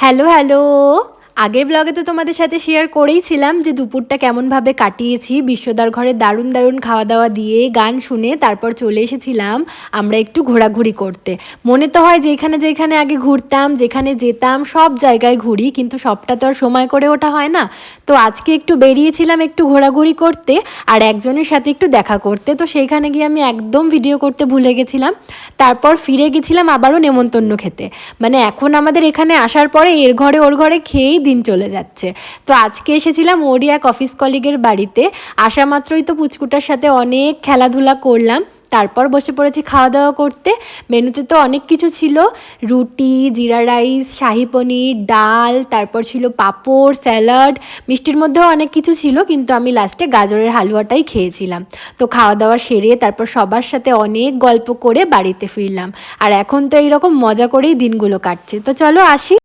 Hello hello. আগের ব্লগে তো তোমাদের সাথে শেয়ার করেইছিলাম যে দুপুরটা কেমনভাবে কাটিয়েছি। বিশ্বদার ঘরে দারুণ দারুণ খাওয়া দাওয়া দিয়ে গান শুনে তারপর চলে এসেছিলাম আমরা একটু ঘোরাঘুরি করতে। মনে তো হয় যেখানে যেখানে আগে ঘুরতাম, যেখানে যেতাম, সব জায়গায় ঘুরি, কিন্তু সবটা তো আর সময় করে ওঠা হয় না। তো আজকে একটু বেরিয়েছিলাম একটু ঘোরাঘুরি করতে আর একজনের সাথে একটু দেখা করতে। তো সেইখানে গিয়ে আমি একদম ভিডিও করতে ভুলে গেছিলাম। তারপর ফিরে গেছিলাম আবারও নেমন্তন্ন খেতে। মানে এখন আমাদের এখানে আসার পরে এর ঘরে ওর ঘরে খেয়েই দিন চলে যাচ্ছে। তো আজকে এসেছিলাম ওরই এক অফিস কলিগের বাড়িতে। আসা মাত্রই তো পুচকুটার সাথে অনেক খেলাধুলা করলাম। তারপর বসে পড়েছি খাওয়া দাওয়া করতে। মেনুতে তো অনেক কিছু ছিল। রুটি, জিরা রাইস, শাহি পনির, ডাল, তারপর ছিল পাঁপড়, স্যালাড। মিষ্টির মধ্যেও অনেক কিছু ছিল, কিন্তু আমি লাস্টে গাজরের হালুয়াটাই খেয়েছিলাম। তো খাওয়া দাওয়া সেরে তারপর সবার সাথে অনেক গল্প করে বাড়িতে ফিরলাম। আর এখন তো এইরকম মজা করেই দিনগুলো কাটছে। তো চলো আসি।